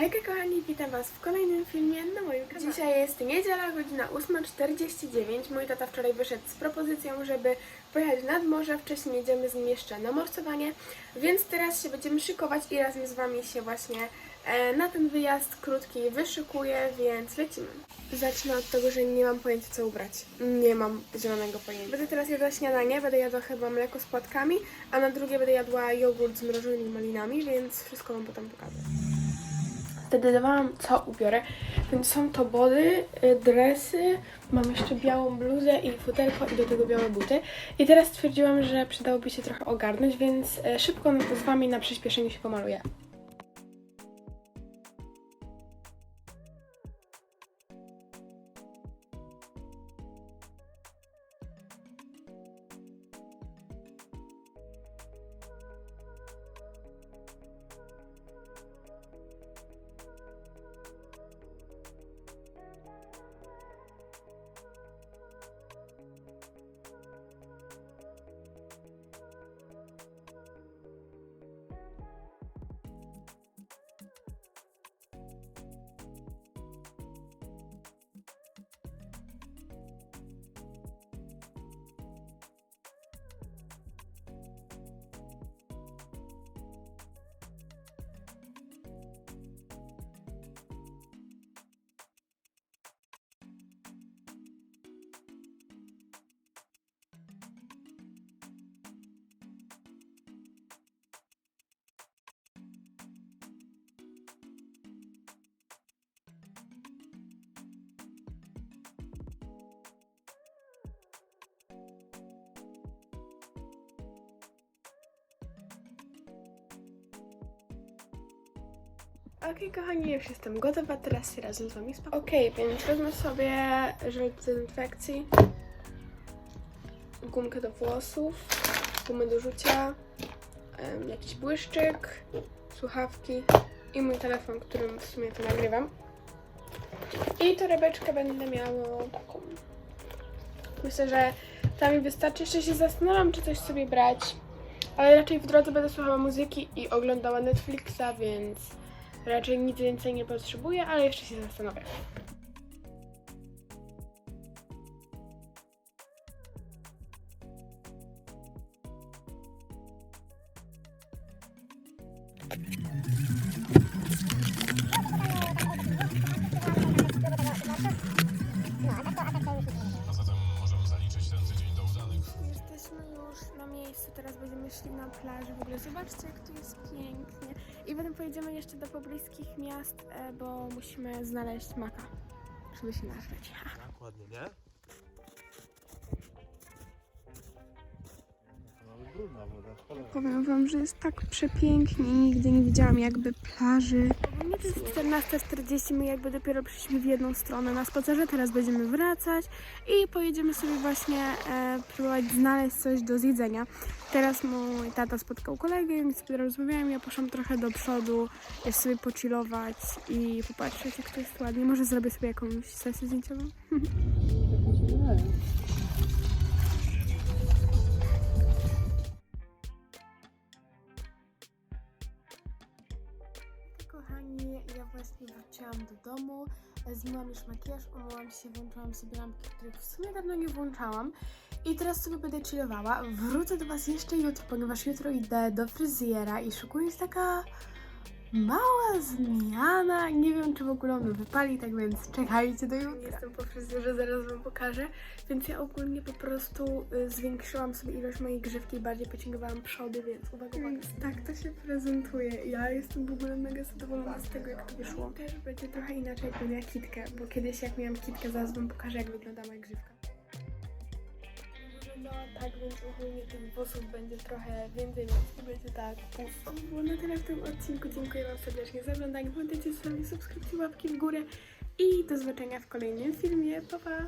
Hejka kochani, witam Was w kolejnym filmie na moim kanale. Dzisiaj jest niedziela, godzina 8.49. Mój tata wczoraj wyszedł z propozycją, żeby pojechać nad morze. Wcześniej jedziemy z nim jeszcze na morsowanie, więc teraz się będziemy szykować i razem z Wami się właśnie e, na ten wyjazd krótki wyszykuję, więc lecimy. Zacznę od tego, że nie mam pojęcia co ubrać. Nie mam zielonego pojęcia. Będę teraz jadła śniadanie, będę jadła chyba mleko z płatkami, a na drugie będę jadła jogurt z mrożonymi malinami, więc wszystko Wam potem pokażę zdecydowałam, co ubiorę. Więc są to body, y, dresy, mam jeszcze białą bluzę i futerko i do tego białe buty. I teraz stwierdziłam, że przydałoby się trochę ogarnąć, więc y, szybko z Wami na przyspieszenie się pomaluję. Okej, kochani, już jestem gotowa, teraz się razem z Wami spakuję. Okej, więc wezmę sobie żel do dezynfekcji, gumkę do włosów, gumę do rzucia, jakiś błyszczyk, słuchawki i mój telefon, którym w sumie to nagrywam. I torebeczkę będę miała taką. Myślę, że ta mi wystarczy. Jeszcze się zastanawiam, czy coś sobie brać. Ale raczej w drodze będę słuchała muzyki i oglądała Netflixa, więc raczej nic więcej nie potrzebuję, ale jeszcze się zastanowię. Już na miejscu, teraz będziemy szli na plażę. W ogóle zobaczcie, jak tu jest pięknie. I potem pojedziemy jeszcze do pobliskich miast, e, bo musimy znaleźć maka, żeby się nażreć. Tak, ładnie, nie? Powiem wam, że jest tak przepięknie. Nigdy nie widziałam jakby plaży. Ogólnie to jest 14.40, my jakby dopiero przyszliśmy w jedną stronę na spacerze, teraz będziemy wracać i pojedziemy sobie właśnie e, próbować znaleźć coś do zjedzenia. Teraz mój tata spotkał kolegę, więc sobie rozmawiałem, ja poszłam trochę do przodu, jeszcze sobie pochillować i popatrzeć jak to jest ładnie. Może zrobię sobie jakąś sesję zdjęciową. Kochani, ja właśnie wróciłam do domu, zmyłam już makijaż, umyłam się, włączyłam sobie lampki, których w sumie dawno nie włączałam i teraz sobie będę chillowała. Wrócę do Was jeszcze jutro, ponieważ jutro idę do fryzjera i szykuje się taka mała zmiana. Nie wiem, czy w ogóle on wypali, tak więc czekajcie do jutra. Jestem po fryzjerze, zaraz Wam pokażę. Więc ja ogólnie po prostu y, zwiększyłam sobie ilość mojej grzywki i bardziej pociągowałam przody, więc uwaga, uwaga. tak to się prezentuje. Ja jestem w ogóle mega zadowolona z tego, jak to wyszło. Też będzie trochę inaczej, jak miała kitkę, bo kiedyś jak miałam kitkę, zaraz Wam pokażę, jak wygląda moja grzywka. No tak, więc ogólnie tych włosów będzie trochę więcej, więc będzie tak pusto. To było na tyle w tym odcinku. Dziękuję Wam serdecznie za oglądanie. Pamiętajcie, zostawić subskrypcję, łapki w górę i do zobaczenia w kolejnym filmie. Pa, pa!